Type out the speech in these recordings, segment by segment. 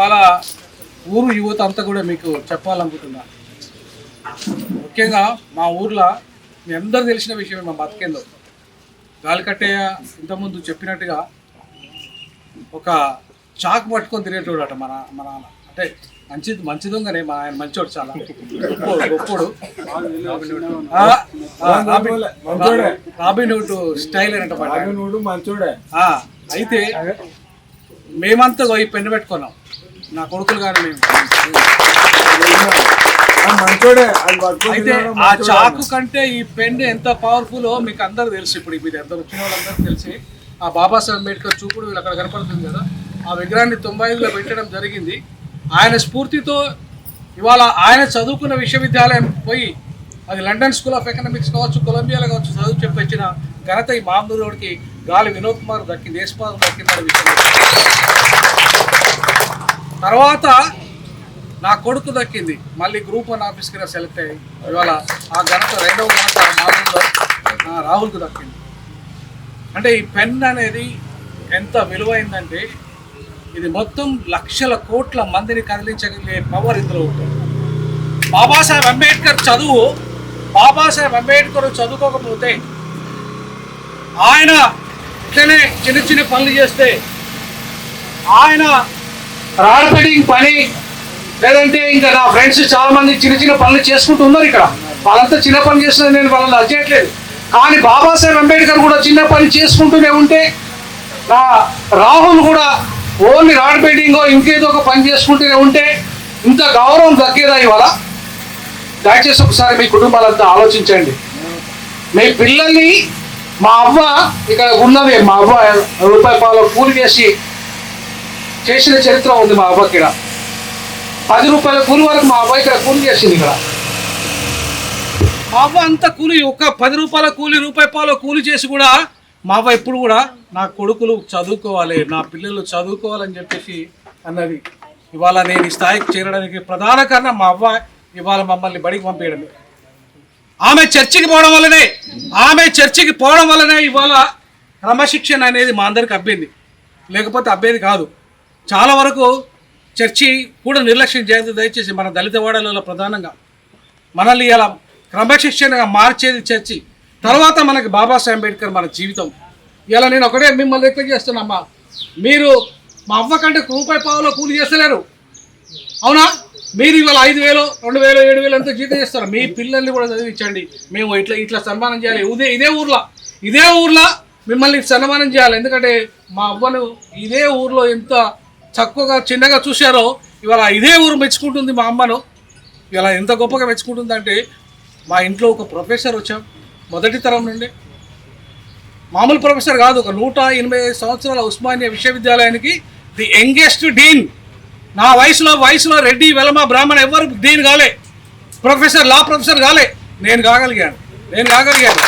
ఇవాళ ఊరు యువత అంతా కూడా మీకు చెప్పాలనుకుంటున్నా. ముఖ్యంగా మా ఊర్లో మీ అందరు తెలిసిన విషయమే మా బతికేందో. గాలికట్టయ్య ఇంతకుముందు చెప్పినట్టుగా ఒక చాకు పట్టుకొని తిరిగేటోడు అట మన మన నాన్న. అంటే మంచిది మంచి దొంగనే మా ఆయన మంచోడు చాలా. గొప్పోడు రాబిన్ హుడ్ స్టైల్ అనట ఆ, అయితే మేమంతా పోయి పెన్ను పెట్టుకున్నాం. నా కొడుకులు కానీ మేము. పట్టుకొని అయితే ఆ చాకు కంటే ఈ పెన్ ఎంత పవర్ఫుల్ మీకు అందరు తెలుసు ఇప్పుడు మీరు అందరు వచ్చిన వాళ్ళందరూ తెలిసి. ఆ బాబాసాహెబ్ అంబేద్కర్ చూపుడు వీళ్ళు అక్కడ కనపడుతుంది కదా. ఆ విగ్రహాన్ని తొంభై ఐదులో పెట్టడం జరిగింది. ఆయన స్ఫూర్తితో ఇవాళ ఆయన చదువుకున్న విశ్వవిద్యాలయం పోయి అది లండన్ స్కూల్ ఆఫ్ ఎకనామిక్స్ కావచ్చు కొలంబియాలో కావచ్చు చదువు చెప్పొచ్చిన ఘనత ఈ మామూలుడికి గాలి వినోద్ కుమార్ దక్కింది దేశపాదం దక్కింది అనే విషయం తర్వాత నా కొడుకు దక్కింది. మళ్ళీ గ్రూప్ వన్ ఆఫీస్కి సెలెక్ట్ అయ్యి ఇవాళ ఆ ఘనత రెండవ ఘనత మామూలులో రాహుల్కు దక్కింది. అంటే ఈ పెన్ అనేది ఎంత విలువైందంటే ఇది మొత్తం లక్షల కోట్ల మందిని కదిలించగలిగే పవర్ ఇందులో ఉంటుంది. బాబాసాహెబ్ అంబేద్కర్ చదువు బాబాసాహెబ్ అంబేద్కర్ చదువుకోకపోతే ఆయన ఇట్లనే చిన్న చిన్న పనులు చేస్తే ఆయన రాడ్ రాడపెడింగ్ పని లేదంటే ఇంకా నా ఫ్రెండ్స్ చాలా మంది చిన్న చిన్న పనులు చేసుకుంటూ ఉన్నారు ఇక్కడ. వాళ్ళంతా చిన్న పని చేస్తున్నారు నేను వాళ్ళని అర్చేయట్లేదు కానీ బాబాసాహెబ్ అంబేద్కర్ కూడా చిన్న పని చేసుకుంటూనే ఉంటే నా రాహుల్ కూడా ఓన్లీ రాడ్ బెడ్డింగ్ ఇంకేదో ఒక పని చేసుకుంటూనే ఉంటే ఇంత గౌరవం దక్కేదా ఇవాళ? దయచేసి ఒకసారి మీ కుటుంబాలంతా ఆలోచించండి. మీ పిల్లల్ని మా అవ్వ ఇక్కడ ఉన్నది మా అవ్వ రూపాయి పాలో కూలి చేసి చేసిన చరిత్ర ఉంది మా అవ్వకి ఇక్కడ. పది రూపాయల కూలి వరకు మా అబ్బాయి ఇక్కడ కూలి చేసింది ఇక్కడ. మా అవ్వ అంత కూలి ఒక పది రూపాయల కూలి రూపాయి పాలు కూలి చేసి కూడా మా అవ్వ ఎప్పుడు కూడా నా కొడుకులు చదువుకోవాలి నా పిల్లలు చదువుకోవాలని చెప్పేసి అన్నది. ఇవాళ నేను ఈ స్థాయికి చేరడానికి ప్రధాన కారణం మా అవ్వ ఇవాళ మమ్మల్ని బడికి పంపించడమే ఆమె చర్చికి పోవడం వల్లనే ఆమె చర్చికి పోవడం వల్లనే ఇవాళ క్రమశిక్షణ అనేది మా అందరికి అబ్బింది. లేకపోతే అబ్బేది కాదు. చాలా వరకు చర్చి కూడా నిర్లక్ష్యం చేయదు దయచేసి మన దళిత వాడలలో ప్రధానంగా మనల్ని ఇలా క్రమశిక్షణగా మార్చేది చర్చి. తర్వాత మనకి బాబాసాహెబ్ అంబేద్కర్ మన జీవితం. ఇలా నేను ఒకటే మిమ్మల్ని రిక్వెస్ట్ చేస్తున్నామ్మా మీరు మా అవ్వ కంటే రూపాయి పావులో కూలి చేస్తలేరు. అవునా? మీరు ఇవాళ ఐదు వేలు రెండు వేలు ఏడు వేలు అంతా జీతం చేస్తారు. మీ పిల్లల్ని కూడా చదివించండి. మేము ఇట్లా ఇట్లా సన్మానం చేయాలి. ఇదే ఇదే ఊర్లో. ఇదే ఊర్లో మిమ్మల్ని సన్మానం చేయాలి. ఎందుకంటే మా అవ్వను ఇదే ఊర్లో ఎంత చక్కగా చిన్నగా చూశారో ఇవాళ ఇదే ఊరు మెచ్చుకుంటుంది మా అమ్మను. ఇవాళ ఎంత గొప్పగా మెచ్చుకుంటుందంటే మా ఇంట్లో ఒక ప్రొఫెసర్ వచ్చాం మొదటి తరం నుండి. మామూలు ప్రొఫెసర్ కాదు ఒక నూట ఎనభై ఐదు సంవత్సరాల ఉస్మానియా విశ్వవిద్యాలయానికి ది యంగెస్ట్ డీన్. నా వయసులో వయసులో రెడ్డి వెలమ బ్రాహ్మణ ఎవరు డీన్ కాలే. ప్రొఫెసర్ లా ప్రొఫెసర్ కాలే. నేను కాగలిగాను. నేను కాగలిగాను.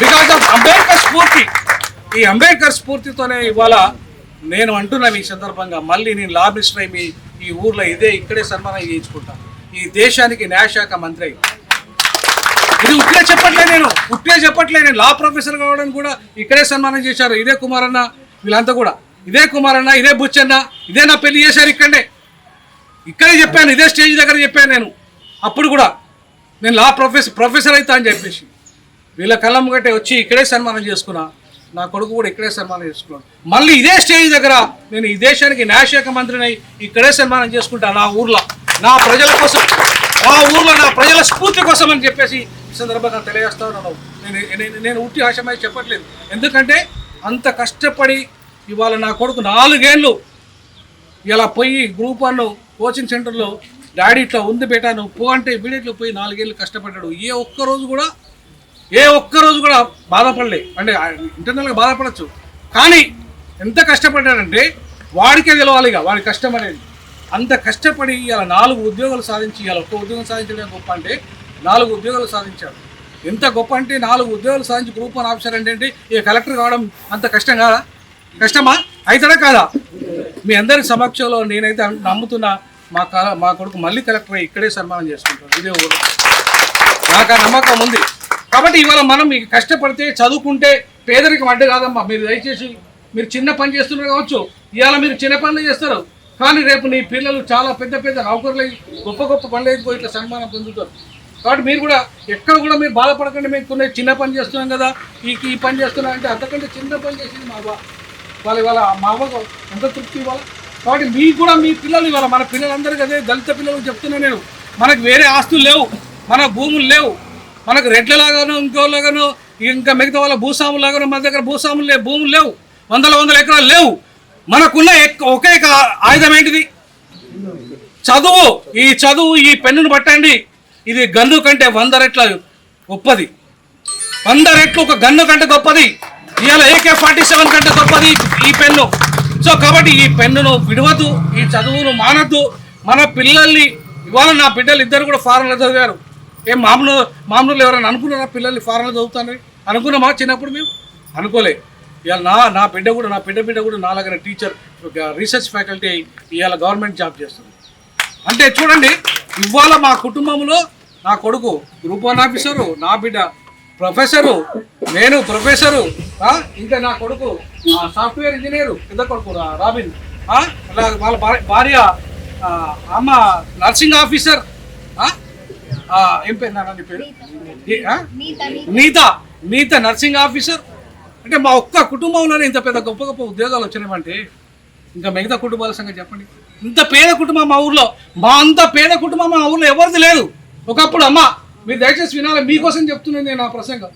బికాస్ ఆఫ్ అంబేద్కర్ స్ఫూర్తి. ఈ అంబేద్కర్ స్ఫూర్తితోనే ఇవాళ నేను అంటున్నాను ఈ సందర్భంగా మళ్ళీ నేను లాబిస్ట్ అయి మీ ఈ ఊర్లో ఇదే ఇక్కడే సన్మానం చేయించుకుంటాను ఈ దేశానికి న్యాయశాఖ మంత్రి అయి. ఇది ఉట్టిగా చెప్పట్లే నేను ఉట్టిగా చెప్పట్లే నేను. లా ప్రొఫెసర్ కావడానికి కూడా ఇక్కడే సన్మానం చేశారు. ఇదే కుమారన్న వీళ్ళంతా కూడా. ఇదే కుమారన్న ఇదే బుచ్చన్న ఇదే నా పెళ్ళి చేశారు ఇక్కడే ఇక్కడే చెప్పాను ఇదే స్టేజ్ దగ్గర చెప్పాను నేను. అప్పుడు కూడా నేను లా ప్రొఫెసర్ ప్రొఫెసర్ అవుతా అని చెప్పేసి. వీళ్ళ కళ్ళం గట్టే వచ్చి ఇక్కడే సన్మానం చేసుకున్నా. నా కొడుకు కూడా ఇక్కడే సన్మానం చేసుకున్నాడు. మళ్ళీ ఇదే స్టేజ్ దగ్గర నేను ఈ దేశానికి న్యాయశాఖ మంత్రిని ఇక్కడే సన్మానం చేసుకుంటా నా ఊర్లో. నా ప్రజల కోసం నా ఊర్లో నా ప్రజల స్ఫూర్తి కోసం అని చెప్పేసి ఈ సందర్భంగా తెలియజేస్తా ఉన్నాను. నేను నేను ఉట్టి ఆశమై చెప్పట్లేదు. ఎందుకంటే అంత కష్టపడి ఇవాళ నా కొడుకు నాలుగేళ్ళు ఇలా పోయి గ్రూప్ వన్ కోచింగ్ సెంటర్లో డాడీ ఇట్లా ఉంది బేటా నువ్వు పో అంటే ఇమీడియట్లో పోయి నాలుగేళ్ళు కష్టపడ్డాడు. ఏ ఒక్క రోజు కూడా ఏ ఒక్క రోజు కూడా బాధపడలే. అంటే ఇంటర్నల్గా బాధపడచ్చు. కానీ ఎంత కష్టపడ్డాడంటే వాడికే తెలవాలి ఇక వాడి కష్టం అనేది. అంత కష్టపడి ఇలా నాలుగు ఉద్యోగాలు సాధించి ఇలా ఒక్క ఉద్యోగం సాధించడం గొప్ప అంటే నాలుగు ఉద్యోగాలు సాధించాడు. ఎంత గొప్ప అంటే నాలుగు ఉద్యోగాలు సాధించి గ్రూప్ వన్ ఆఫీసర్ అంటే ఏంటి? ఇక కలెక్టర్ కావడం అంత కష్టం కాదా? కష్టమా? అవుతాడా కాదా? మీ అందరి సమక్షంలో నేనైతే నమ్ముతున్నా మా కా మా కొడుకు మళ్ళీ కలెక్టర్ అయ్యి ఇక్కడే సన్మానం చేసుకుంటాను ఇదే ఊరు. నాకు ఆ నమ్మకం ఉంది. కాబట్టి ఇవాళ మనం కష్టపడితే చదువుకుంటే పేదరికం అడ్డు కాదమ్మా. మీరు దయచేసి మీరు చిన్న పని చేస్తున్నారు కావచ్చు. ఇవాళ మీరు చిన్న పనులు చేస్తారు. కానీ రేపు నీ పిల్లలు చాలా పెద్ద పెద్ద నౌకర్లు అయ్యి గొప్ప గొప్ప పనులు ఇట్లా సన్మానం పొందుతారు. కాబట్టి మీరు కూడా ఎక్కడ కూడా మీరు బాధపడకండి. మేము కొన్ని చిన్న పని చేస్తున్నాం కదా. ఈ ఈ పని చేస్తున్నాం అంటే అంతకంటే చిన్న పని చేసింది మా అవ్వ వాళ్ళ ఇవాళ మా అవ్వకు ఎంత తృప్తి ఇవ్వాల కాబట్టి మీకు కూడా మీ పిల్లలు ఇవాళ మన పిల్లలందరికీ అదే దళిత పిల్లలకు చెప్తున్నా నేను. మనకు వేరే ఆస్తులు లేవు. మన భూములు లేవు. మనకు రెడ్లలాగాను ఇంకోలాగాను ఇంకా మిగతా వాళ్ళ భూస్వాములాగాను మన దగ్గర భూస్వాములు లేవు భూములు లేవు. వందల వందల ఎకరాలు లేవు. మనకున్న ఒకే ఒక ఆయుధం ఏంటిది? చదువు. ఈ చదువు ఈ పెన్నును పట్టండి. ఇది గన్ను కంటే వంద రెట్ల గొప్పది. వంద రెట్లు ఒక గన్ను కంటే గొప్పది. ఇవాళ ఏకే ఫార్టీ సెవెన్ కంటే గొప్పది ఈ పెన్ను. సో కాబట్టి ఈ పెన్నును విడవద్దు ఈ చదువును మానద్దు. మన పిల్లల్ని ఇవాళ నా బిడ్డలు ఇద్దరు కూడా ఫారెన్లో చదివారు. ఏం మామూలు మామూలు ఎవరైనా అనుకున్నారా? పిల్లల్ని ఫారెన్లో చదువుతానని? అనుకున్నామా చిన్నప్పుడు మేము? అనుకోలే. ఇవాళ నా నా బిడ్డ కూడా నా బిడ్డ బిడ్డ కూడా నాలాగనే టీచర్ రీసెర్చ్ ఫ్యాకల్టీ అయి ఇవాళ గవర్నమెంట్ జాబ్ చేస్తుంది. అంటే చూడండి ఇవాళ మా కుటుంబంలో నా కొడుకు గ్రూప్ వన్ ఆఫీసరు నా బిడ్డ ప్రొఫెసరు నేను ప్రొఫెసరు ఇంకా నా కొడుకు సాఫ్ట్వేర్ ఇంజనీరు పెద్ద కొడుకు రాబిన్ అలా వాళ్ళ భార్య- భార్య అమ్మ నర్సింగ్ ఆఫీసర్ ఏం పేరు నాన్న నీ పేరు? ఏ- ఆ? నీత నీత. Nursing officer? అంటే మా ఒక్క కుటుంబంలోనే ఇంత పెద్ద గొప్ప గొప్ప ఉద్యోగాలు వచ్చినాయంటే ఇంకా మిగతా కుటుంబాల సంగతి చెప్పండి. ఇంత పేద కుటుంబం మా ఊర్లో. మా అంత పేద కుటుంబం మా ఊర్లో ఎవరిది లేదు. ఒకప్పుడు అమ్మ మీరు దయచేసి వినాలి మీకోసం చెప్తున్నాను నేను నా ప్రసంగం.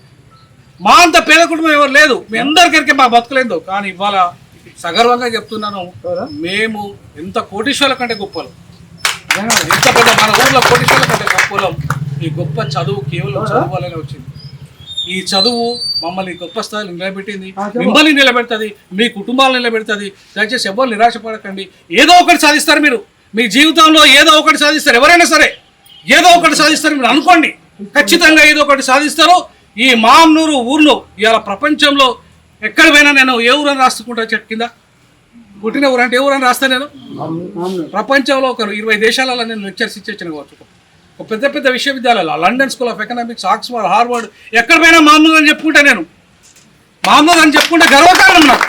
మా అంత పేద కుటుంబం ఎవరు లేదు. మీ అందరికీ మా బతకలేదు. కానీ ఇవాళ సగర్వంగా చెప్తున్నాను మేము ఎంత కోటీశ్వరుల కంటే గొప్పలు. పెద్ద మన ఊర్లో ఈ గొప్ప చదువు కేవలం చదువు వల్లనే వచ్చింది. ఈ చదువు మమ్మల్ని గొప్ప స్థాయిలో నిలబెట్టింది మిమ్మల్ని నిలబెడుతుంది మీ కుటుంబాలను నిలబెడుతుంది. దయచేసి ఎవరు నిరాశపడకండి. ఏదో ఒకటి సాధిస్తారు మీరు. మీ జీవితంలో ఏదో ఒకటి సాధిస్తారు. ఎవరైనా సరే ఏదో ఒకటి సాధిస్తారు మీరు అనుకోండి. ఖచ్చితంగా ఏదో ఒకటి సాధిస్తారు. ఈ మామ్నూరు ఊర్లో ఇవాళ ప్రపంచంలో ఎక్కడ పోయినా నేను ఏ ఊరని రాసుకుంటా చెట్టు కింద? పుట్టిన ఊరు అంటే ఏ ఊరని రాస్తా నేను? ప్రపంచంలో ఒక ఇరవై దేశాలలో నేను లెక్చర్స్ ఇచ్చేచ్చిన కావచ్చు. ఒక పెద్ద పెద్ద విశ్వవిద్యాలయాలు London School of Economics Oxford Harvard ఎక్కడ పోయినా మామూలు అని చెప్పుకుంటా నేను. మామూలు అని చెప్పుకుంటే గర్వకారణం నాకు.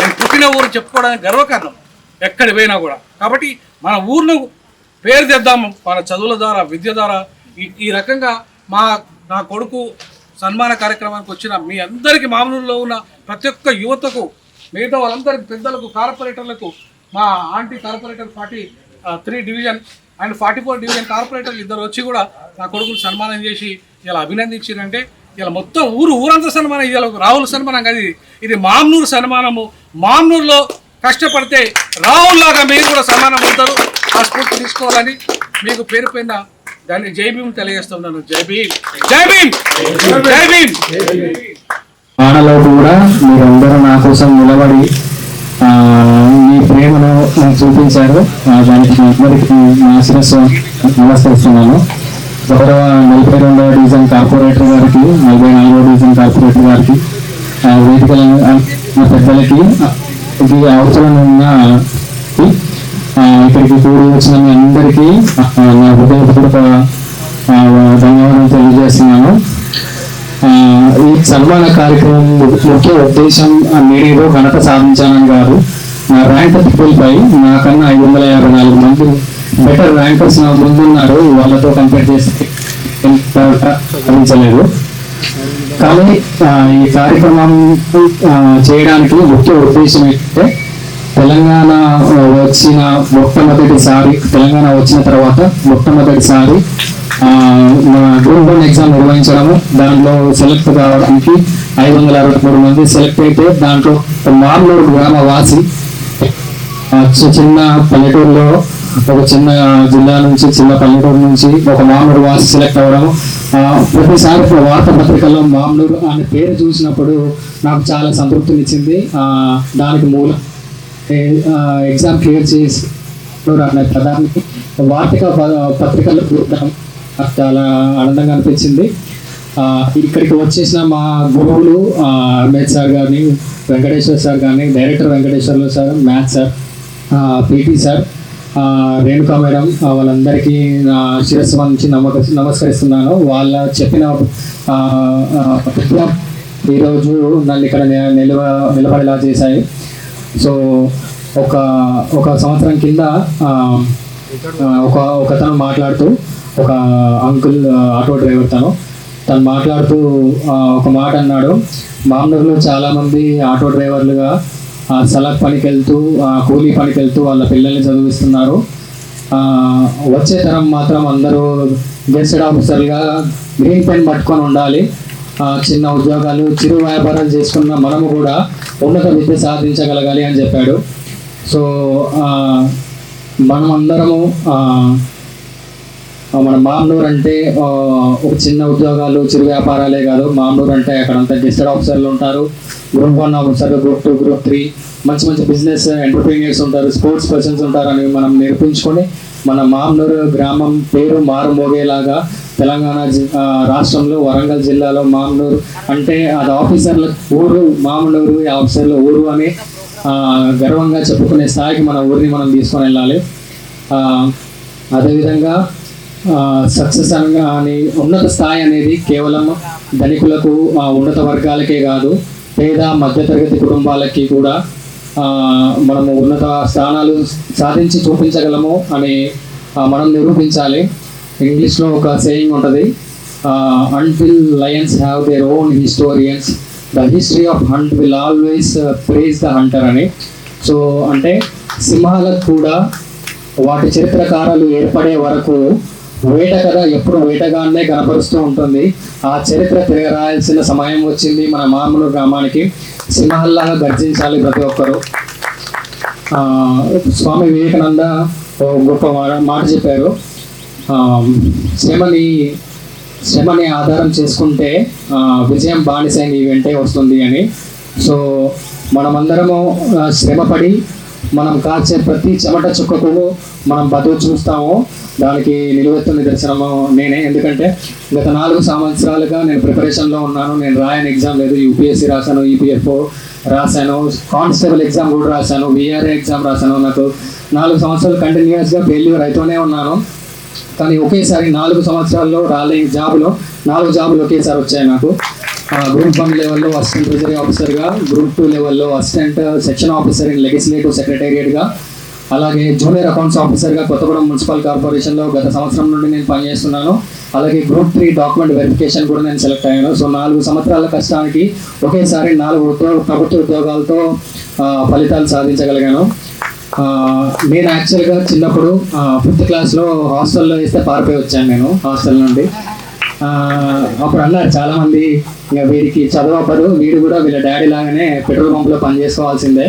నేను పుట్టిన ఊరు చెప్పుకోవడానికి గర్వకారణం. ఎక్కడ పోయినా కూడా. కాబట్టి మన ఊర్ను పేరు తెద్దాము. మన చదువుల ద్వారా విద్య ద్వారా. ఈ ఈ రకంగా మా నా కొడుకు సన్మాన కార్యక్రమానికి వచ్చిన మీ అందరికీ మామూలులో ఉన్న ప్రతి ఒక్క యువతకు మిగతా వాళ్ళందరికీ పెద్దలకు కార్పొరేటర్లకు మా aunty corporator forty three division and forty four division కార్పొరేటర్లు ఇద్దరు వచ్చి కూడా నా కొడుకులు సన్మానం చేసి ఇలా అభినందించారంటే ఇలా మొత్తం ఊరు ఊరంతా సన్మానం ఇలా రాహుల్ సన్మానం కాదు ఇది. ఇది మామ్నూరు సన్మానము. మామ్నూరులో కష్టపడితే రాహుల్ లాగా మీరు కూడా సన్మానం పొందుతారు. ఆ స్ఫూర్తి తీసుకోవాలని మీకు పేరు పైన దాన్ని జై భీమ్ తెలియజేస్తున్నాను. జై భీమ్. జై భీమ్. జై భీమ్. వానలో కూడా మీరందరూ నా కోసం నిలబడి మీ ప్రేమను నాకు చూపించారు. దానికి మీ అందరికీ నా శిరస్సు నమస్కరిస్తున్నాను. గౌరవ నలభై రెండవ డివిజన్ కార్పొరేటర్ గారికి నలభై నాలుగవ డివిజన్ కార్పొరేటర్ గారికి ఆ, వేదికలను పెద్దలకి ఇది అవసరం ఉన్న ఇక్కడికి కూడి వచ్చిన మీ అందరికీ నా హృదయపూర్వక ధన్యవాదాలు తెలియజేస్తున్నాను. ఈ సన్మాన కార్యక్రమం ముఖ్య ఉద్దేశం మీడియాలో నేనేదో ఘనత సాధించానని కాదు. నా ర్యాంక్ ట్రిపుల్ పై నాకన్నా ఐదు వందల యాభై నాలుగు మంది బెటర్ ర్యాంకర్స్ నా ముందున్నారు. వాళ్ళతో కంపేర్ చేస్తే సాధించలేదు. కానీ ఈ కార్యక్రమం చేయడానికి ముఖ్య ఉద్దేశం ఏంటంటే తెలంగాణ వచ్చిన మొట్టమొదటిసారి తెలంగాణ వచ్చిన తర్వాత మొట్టమొదటిసారి రూమ్ మన వన్ ఎగ్జామ్ నిర్వహించడము. దాంట్లో సెలెక్ట్ కావడానికి ఐదు వందల అరవై మూడు మంది సెలెక్ట్ అయితే దాంట్లో మార్లూరు గ్రామవాసి వాసి చిన్న పల్లెటూరులో ఒక చిన్న జిల్లా నుంచి చిన్న పల్లెటూరు నుంచి ఒక మామూలు వాసి సెలెక్ట్ అవ్వడం ప్రతిసారి వార్తాపత్రికల్లో మామూలు అనే పేరు చూసినప్పుడు నాకు చాలా సంతృప్తినిచ్చింది. దానికి మూలం ఎగ్జామ్ క్లియర్ చేసి అనే పదానికి వార్తిక పత్రికల్లో చూడడం. నాకు చాలా ఆనందంగా అనిపించింది. ఇక్కడికి వచ్చేసిన మా గురువులు అంబేద్ సార్ గారిని వెంకటేశ్వర సార్ గారిని director Venkateswarlu sir maths sir PT sir Renuka madam వాళ్ళందరికీ నా శిరస్సు నుంచి నమక నమస్కరిస్తున్నాను. వాళ్ళ చెప్పిన ఈరోజు నన్ను ఇక్కడ నిలవ నిలబడేలా చేశాయి. సో ఒక ఒక సంవత్సరం కింద ఒక ఒకతను మాట్లాడుతూ ఒక అంకుల్ ఆటో డ్రైవర్ తను తను మాట్లాడుతూ ఒక మాట అన్నాడు. మామూలులో చాలామంది ఆటో డ్రైవర్లుగా ఆ, సలక్ పనికి వెళ్తూ ఆ, కూలీ పనికి వెళ్తూ వాళ్ళ పిల్లల్ని చదివిస్తున్నారు. వచ్చే తరం మాత్రం అందరూ గెస్టెడ్ ఆఫీసర్గా గ్రీన్ పెన్ పట్టుకొని ఉండాలి. ఆ, చిన్న ఉద్యోగాలు చిరు వ్యాపారాలు చేసుకున్న మనము కూడా ఉన్నత విద్య సాధించగలగాలి అని చెప్పాడు. సో మనమందరము మన మామూలు అంటే ఒక చిన్న ఉద్యోగాలు చిరు వ్యాపారాలే కాదు. మామూలు అంటే అక్కడంతా గెస్టెడ్ ఆఫీసర్లు ఉంటారు. Group one officer group two group three మంచి మంచి బిజినెస్ ఎంటర్ప్రీనియర్స్ ఉంటారు. స్పోర్ట్స్ పర్సన్స్ ఉంటారు అని మనం నేర్పించుకొని మన మామూలు గ్రామం పేరు మారుమోగేలాగా తెలంగాణ రాష్ట్రంలో వరంగల్ జిల్లాలో మామూలు అంటే అది ఆఫీసర్ల ఊరు మామూలు ఆఫీసర్ల ఊరు అని గర్వంగా చెప్పుకునే స్థాయికి మన ఊరిని మనం తీసుకొని వెళ్ళాలి. అదేవిధంగా సక్సెస్ అనగా అని ఉన్నత స్థాయి అనేది కేవలం ధనికులకు ఆ, ఉన్నత వర్గాలకే కాదు పేద మధ్యతరగతి కుటుంబాలకి కూడా మనము ఉన్నత స్థానాలు సాధించి చూపించగలము అని మనం నిరూపించాలి. ఇంగ్లీష్లో ఒక సేయింగ్ ఉంటుంది until lions have their own historians the history of hunt will always praise the hunter అని. సో అంటే సింహాలకు కూడా వాటి చరిత్రకారాలు ఏర్పడే వరకు వేట కదా ఎప్పుడు వేటగానే కనపరుస్తూ ఉంటుంది. ఆ చరిత్ర తిరగరాయాల్సిన సమయం వచ్చింది మన మామూలు గ్రామానికి. సింహాల్లాగా గర్జించాలి ప్రతి ఒక్కరు. స్వామి వివేకానంద గొప్ప మాట చెప్పారు. ఆ, శ్రమని శ్రమని ఆధారం చేసుకుంటే విజయం బానిసైన ఈవెంటే వెంటే వస్తుంది అని. సో మనమందరము శ్రమపడి మనం కాచే ప్రతి చెమట చుక్కకు మనం బతుకు చూస్తాము. దానికి నిలువెత్తు నిదర్శనము నేనే. ఎందుకంటే గత నాలుగు సంవత్సరాలుగా నేను ప్రిపరేషన్లో ఉన్నాను. నేను రాయని ఎగ్జామ్ లేదు. యూపీఎస్సీ రాశాను ఈపీఎఫ్ఓ రాశాను కానిస్టేబుల్ ఎగ్జామ్ కూడా రాశాను విఆర్ఏ ఎగ్జామ్ రాశాను. నాకు నాలుగు సంవత్సరాలు కంటిన్యూస్గా ఫెయిల్యూర్ అవుతూనే ఉన్నాను. కానీ ఒకేసారి నాలుగు సంవత్సరాల్లో రాలేని జాబ్లో. నాలుగు జాబులు ఒకేసారి వచ్చాయి నాకు. గ్రూప్ వన్ లెవెల్లో అసిస్టెంట్ ట్రెజరీ ఆఫీసర్గా గ్రూప్ టూ లెవెల్లో assistant section officer in legislative సెక్రటేరియట్గా అలాగే జూనియర్ అకౌంట్స్ ఆఫీసర్గా కొత్తగూడెం మున్సిపల్ కార్పొరేషన్లో గత సంవత్సరం నుండి నేను పనిచేస్తున్నాను. అలాగే గ్రూప్ త్రీ డాక్యుమెంట్ వెరిఫికేషన్ కూడా నేను సెలెక్ట్ అయ్యాను. సో నాలుగు సంవత్సరాల కష్టానికి ఒకేసారి నాలుగు ఉద్యోగ ప్రభుత్వ ఉద్యోగాలతో ఫలితాలు సాధించగలిగాను. నేను యాక్చువల్గా చిన్నప్పుడు ఫిఫ్త్ క్లాస్లో హాస్టల్లో వేస్తే పారిపోయి వచ్చాను నేను హాస్టల్ నుండి. అప్పుడు అన్నారు చాలామంది ఇక వీడికి చదువు వీడు కూడా వీళ్ళ డాడీ లాగానే పెట్రోల్ పంప్లో పని చేసుకోవాల్సిందే.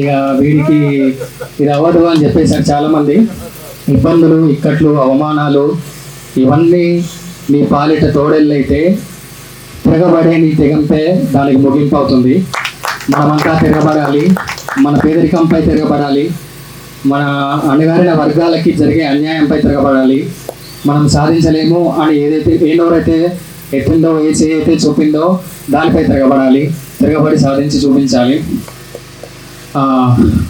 ఇక వీడికి ఇది అవ్వదు అని చెప్పేసారు చాలామంది. ఇబ్బందులు ఇక్కట్లు అవమానాలు ఇవన్నీ నీ పాలిట తోడెళ్ళైతే తిరగబడే నీ తెగంపే దానికి ముగింపు అవుతుంది. మనమంతా తిరగబడాలి మన పేదరికంపై తిరగబడాలి మన అణగారిన వర్గాలకి జరిగే అన్యాయంపై తిరగబడాలి. మనం సాధించలేము అని ఏదైతే ఏ నోరైతే ఎత్తిందో ఏ చేయైతే అయితే చూపిందో దానిపై తిరగబడాలి. తిరగబడి సాధించి చూపించాలి.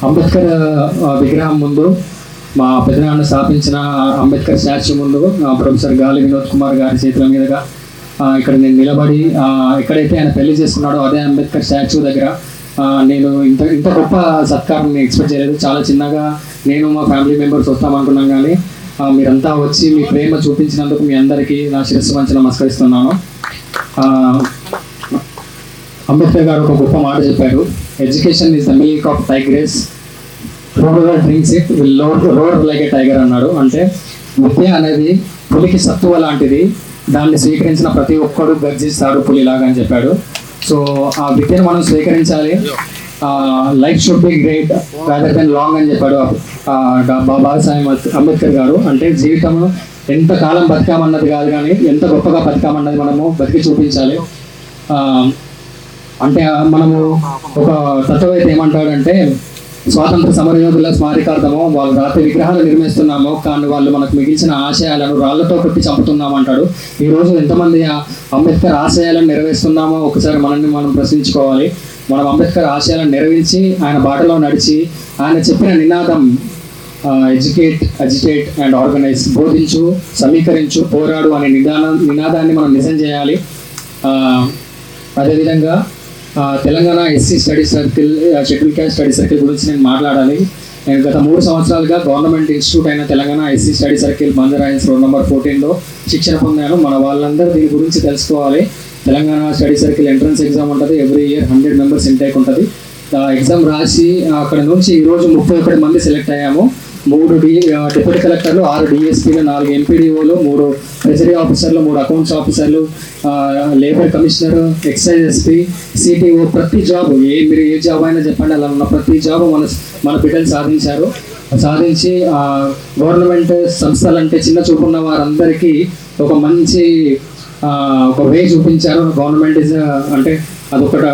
అంబేద్కర్ విగ్రహం ముందు మా పెద్దనాన్న స్థాపించిన అంబేద్కర్ స్టాచ్యూ ముందు ప్రొఫెసర్ గాలి వినోద్ కుమార్ గారి చేతుల మీదుగా ఇక్కడ నేను నిలబడి ఎక్కడైతే ఆయన పెళ్ళి చేసుకున్నాడో అదే అంబేద్కర్ స్టాచ్యూ దగ్గర నేను ఇంత ఇంత గొప్ప సత్కారం నేను ఎక్స్పెక్ట్ చేయలేదు. చాలా చిన్నగా నేను మా ఫ్యామిలీ మెంబర్స్ వస్తాం అనుకున్నాం కానీ మీరంతా వచ్చి మీ ప్రేమ చూపించినందుకు మీ అందరికీ నా శిరస్సు మంచి నమస్కరిస్తున్నాను. అంబేద్కర్ గారు ఒక గొప్ప మాట చెప్పారు. Education is the milk of tigress రోడ్గా drinks it will roar like a tiger అన్నాడు. అంటే విద్య అనేది పులికి సత్తువ లాంటిది. దాన్ని స్వీకరించిన ప్రతి ఒక్కడు గర్జిస్తాడు పులిలాగా అని చెప్పాడు. సో ఆ విద్యను మనం స్వీకరించాలి. Life should be great rather than long అని చెప్పాడు ఆ, డా- బాబాసాహెబ్ అంబేద్కర్ గారు. అంటే జీవితం ఎంత కాలం బతికామన్నది కాదు కానీ ఎంత గొప్పగా బతికామన్నది మనము బతికి చూపించాలి. అంటే మనము ఒక తత్వవేత్త ఏమంటాడంటే స్వాతంత్ర సమరయోధుల స్మారకార్థము వాళ్ళు రాత్రి విగ్రహాలు నిర్మిస్తున్నాము. కానీ వాళ్ళు మనకు మిగిల్చిన ఆశయాలను రాళ్ళతో కొట్టి చంపుతున్నాము అంటాడు. ఈ రోజు ఎంతమంది అంబేద్కర్ ఆశయాలను నెరవేరుస్తున్నామో ఒకసారి మనల్ని మనం ప్రశ్నించుకోవాలి. మనం అంబేద్కర్ ఆశయాలను నెరవేర్చి ఆయన బాటలో నడిచి ఆయన చెప్పిన నినాదం ఎడ్యుకేట్ అజిటేట్ అండ్ ఆర్గనైజ్ బోధించు సమీకరించు పోరాడు అనే నిదానం నినాదాన్ని మనం నిజం చేయాలి. అదేవిధంగా Telangana SC study circle schedule caste study circle గురించి నేను మాట్లాడాలి. నేను గత మూడు సంవత్సరాలుగా గవర్నమెంట్ ఇన్స్టిట్యూట్ అయిన తెలంగాణ ఎస్సీ స్టడీ సర్కిల్ బందరాయన్స్ రోడ్ నెంబర్ ఫోర్టీన్లో శిక్షణ పొందాను. మన వాళ్ళందరూ దీని గురించి తెలుసుకోవాలి. Telangana study circle entrance exam ఉంటుంది. Every year hundred members intake ఉంటుంది. ఎగ్జామ్ రాసి అక్కడ నుంచి ఈరోజు ముప్పై ఒకటి మంది సెలెక్ట్ అయ్యాము. మూడు డి డిప్యూటీ కలెక్టర్లు ఆరు డిఎస్పీలు నాలుగు ఎంపీడీఓలు మూడు ట్రెజరీ ఆఫీసర్లు మూడు అకౌంట్స్ ఆఫీసర్లు labour commissioner excise SP CTO ప్రతి జాబ్ ఏ మీరు ఏ జాబ్ అయినా చెప్పండి అలా ఉన్న ప్రతి జాబ్ మన మన బిడ్డలు సాధించారు. సాధించి గవర్నమెంట్ సంస్థలు అంటే చిన్న చూపు ఉన్న వారందరికీ ఒక మంచి ఒక వే చూపించారు. గవర్నమెంట్ ఇస్ అంటే అదొకట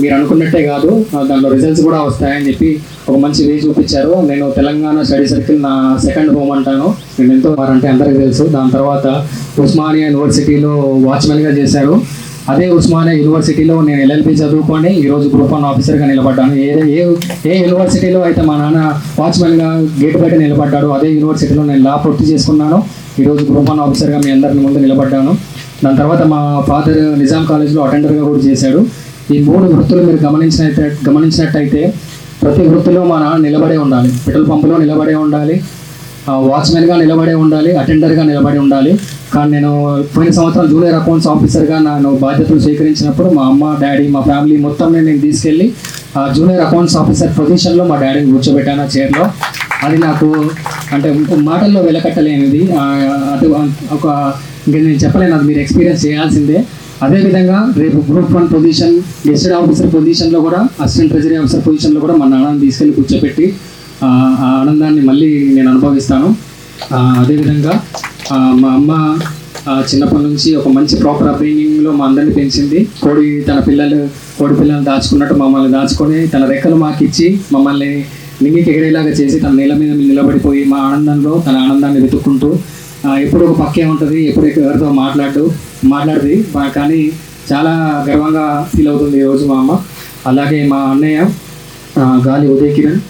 మీరు అనుకున్నట్టే కాదు. దానిలో దాంట్లో రిజల్ట్స్ కూడా వస్తాయని చెప్పి ఒక మంచి వే చూపించారు. నేను తెలంగాణ స్టడీ సర్కిల్ నా సెకండ్ హోమ్ అంటాను. నేను ఎంతో వారంటే అందరికీ తెలుసు. దాని తర్వాత ఉస్మానియా యూనివర్సిటీలో వాచ్మెన్గా చేశారు. అదే ఉస్మానియా యూనివర్సిటీలో నేను ఎల్ఎల్బి చదువుకొని ఈరోజు గ్రూప్ వన్ ఆఫీసర్గా నిలబడ్డాను. ఏ ఏ ఏ యూనివర్సిటీలో అయితే మా నాన్న వాచ్మెన్గా గేట్ బయట నిలబడ్డాడు అదే యూనివర్సిటీలో నేను లా పూర్తి చేసుకున్నాను. ఈరోజు గ్రూప్ వన్ ఆఫీసర్గా మీ అందరిని ముందు నిలబడ్డాను. దాని తర్వాత మా ఫాదర్ నిజాం కాలేజ్లో అటెండర్గా కూడా చేశాడు. ఈ మూడు వృత్తులు మీరు గమనించినట్టు గమనించినట్టయితే ప్రతి వృత్తిలో మా నాన్న నిలబడే ఉండాలి. పెట్రోల్ పంపులో నిలబడే ఉండాలి. వాచ్మెన్గా నిలబడే ఉండాలి. అటెండర్గా నిలబడి ఉండాలి. కానీ నేను పోయిన సంవత్సరం జూనియర్ అకౌంట్స్ ఆఫీసర్గా నేను బాధ్యతలు స్వీకరించినప్పుడు మా అమ్మ డాడీ మా ఫ్యామిలీ మొత్తం నేను తీసుకెళ్ళి ఆ జూనియర్ అకౌంట్స్ ఆఫీసర్ పొజిషన్లో మా డాడీని కూర్చోబెట్టాను ఆ చైర్లో. అది నాకు అంటే మాటల్లో వెలకట్టలేనిది. అది ఒక ఇంకా నేను చెప్పలేను అది మీరు ఎక్స్పీరియన్స్ చేయాల్సిందే. అదేవిధంగా రేపు group one position gazetted officer పొజిషన్లో కూడా అసిస్టెంట్ ట్రెజరీ ఆఫీసర్ పొజిషన్లో కూడా మా నాన్నని తీసుకెళ్ళి కూర్చోబెట్టి ఆ ఆనందాన్ని మళ్ళీ నేను అనుభవిస్తాను. అదేవిధంగా మా అమ్మ చిన్నప్పటి నుంచి ఒక మంచి ప్రాపర్ అప్బ్రింగింగ్లో మా అందరిని పెంచింది. కోడి తన పిల్లలు కోడి పిల్లలు దాచుకున్నట్టు మమ్మల్ని దాచుకొని తన రెక్కలు మాకు ఇచ్చి మమ్మల్ని నింగికి ఎగిరేలాగా చేసి తన నేల మీద నిలబడిపోయి మా ఆనందంలో తన ఆనందాన్ని వెతుక్కుంటూ ఎప్పుడు ఒక పక్కే ఉంటుంది ఎప్పుడు ఎవరితో మాట్లాడు మాట్లాడుతుంది మా- కానీ చాలా గర్వంగా ఫీల్ అవుతుంది ఈరోజు మా అమ్మ. అలాగే మా అన్నయ్య గాలి ఉదయ్ కిరణ్.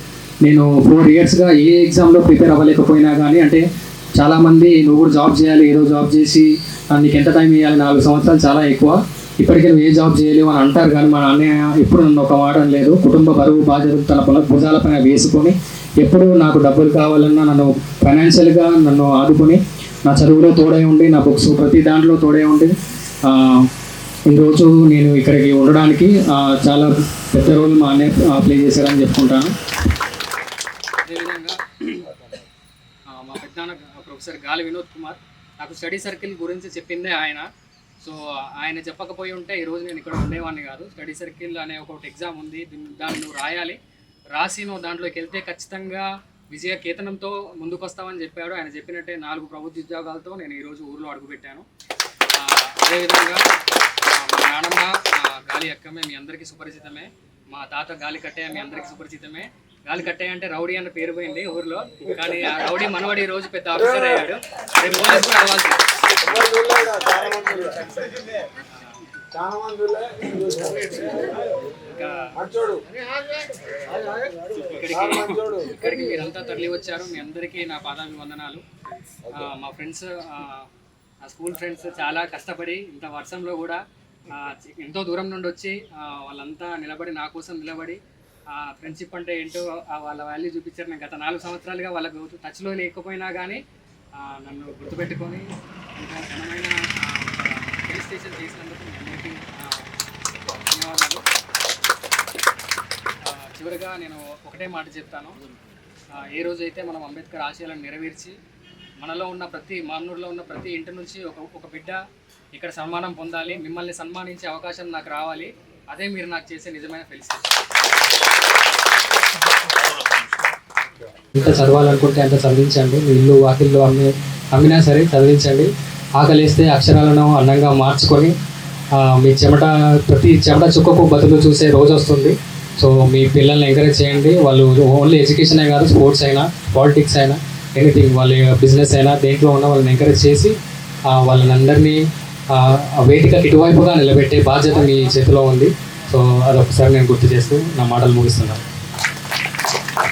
నేను ఫోర్ ఇయర్స్గా ఏ ఎగ్జామ్లో ప్రిపేర్ అవ్వలేకపోయినా కానీ అంటే చాలామంది నువ్వు కూడా జాబ్ చేయాలి ఏదో జాబ్ చేసి నీకు ఎంత టైం ఇవ్వాలి నాలుగు సంవత్సరాలు చాలా ఎక్కువ. ఇప్పటికే నువ్వు ఏ జాబ్ చేయలేవు అని అంటారు కానీ మా అన్నయ్య ఎప్పుడు నన్ను ఒక మాట లేదు కుటుంబ బరువు బాధ్యతలు తన పొల భుజాలపైన వేసుకొని ఎప్పుడు నాకు డబ్బులు కావాలన్నా నన్ను ఫైనాన్షియల్గా నన్ను ఆదుకొని నా చదువులో తోడై ఉండి నా బుక్స్ ప్రతి దాంట్లో తోడై ఉండి ఈరోజు నేను ఇక్కడికి ఉండడానికి చాలా పెద్ద రోల్ మా అన్నయ్య ప్లే చేశారని చెప్పుకుంటాను. అదేవిధంగా మా పెద్దనాన్న ప్రొఫెసర్ గాలి వినోద్ కుమార్ నాకు స్టడీ సర్కిల్ గురించి చెప్పిందే ఆయన. సో ఆయన చెప్పకపోయి ఉంటే ఈరోజు నేను ఇక్కడ ఉండేవాడిని కాదు. స్టడీ సర్కిల్ అనే ఒకటి ఎగ్జామ్ ఉంది దాన్ని నువ్వు రాయాలి. రాసి నువ్వు దాంట్లోకి వెళ్తే ఖచ్చితంగా విజయ కేతనంతో ముందుకొస్తామని చెప్పాడు. ఆయన చెప్పినట్టే నాలుగు ప్రభుత్వ ఉద్యోగాలతో నేను ఈరోజు ఊర్లో అడుగుపెట్టాను. అదేవిధంగా మా నానమ్మ గాలి అక్కమే మీ అందరికీ సుపరిచితమే. మా తాత గాలి కట్టయ్య మీ అందరికీ సుపరిచితమే. గాలి కట్టయ్య అంటే రౌడీ అన్న పేరు పోయింది ఊర్లో. కానీ ఆ రౌడీ మనవడి ఈ రోజు పెద్ద ఆఫీసర్ అయ్యాడు. రేపు పోలీస్ కూడా అవ్వాల్సి చాలా మంది ఇక్కడికి. ఇక్కడికి మీరంతా తరలి వచ్చారు. మీ అందరికీ నా పాదాభివందనాలు. మా ఫ్రెండ్స్ నా స్కూల్ ఫ్రెండ్స్ చాలా కష్టపడి ఇంత వర్షంలో కూడా ఎంతో దూరం నుండి వచ్చి వాళ్ళంతా నిలబడి నా కోసం నిలబడి ఫ్రెండ్షిప్ అంటే ఏంటో వాళ్ళ వాల్యూ చూపించారు. నేను గత నాలుగు సంవత్సరాలుగా వాళ్ళకు టచ్లో లేకపోయినా కానీ నన్ను గుర్తుపెట్టుకొని ఇంకా ఘనమైన స్టేషన్ చేసినందుకు మీ అందరికీ ఆ, ధన్యవాదాలు ఆ, చివరిగా నేను ఒకటే మాట చెప్తాను. ఏ రోజైతే మనం అంబేద్కర్ ఆశయాలను నెరవేర్చి మనలో ఉన్న ప్రతి మామూలులో ఉన్న ప్రతి ఇంటి నుంచి ఒక ఒక బిడ్డ ఇక్కడ సన్మానం పొందాలి మిమ్మల్ని సన్మానించే అవకాశం నాకు రావాలి అదే మీరు నాకు చేసే నిజమైన ఫెలిసిటేషన్. ఎంత చదవాలనుకుంటే అంత చదివించండి. మీ ఇల్లు వాకిల్లో అమ్మి అమ్మినా సరే చదివించండి. ఆకలిస్తే అక్షరాలను అందంగా మార్చుకొని మీ చెమట ప్రతి చెమట చుక్కకు బతులు చూసే రోజు వస్తుంది. సో మీ పిల్లల్ని ఎంకరేజ్ చేయండి. వాళ్ళు ఓన్లీ ఎడ్యుకేషనే కాదు స్పోర్ట్స్ అయినా పాలిటిక్స్ అయినా ఎనీథింగ్ వాళ్ళ బిజినెస్ అయినా దేంట్లో ఉన్న వాళ్ళని ఎంకరేజ్ చేసి వాళ్ళని అందరినీ ఇటువైపుగా నిలబెట్టే బాధ్యత మీ చేతిలో ఉంది. సో అదొకసారి నేను గుర్తు చేస్తూ నా మాటలు ముగిస్తున్నాను.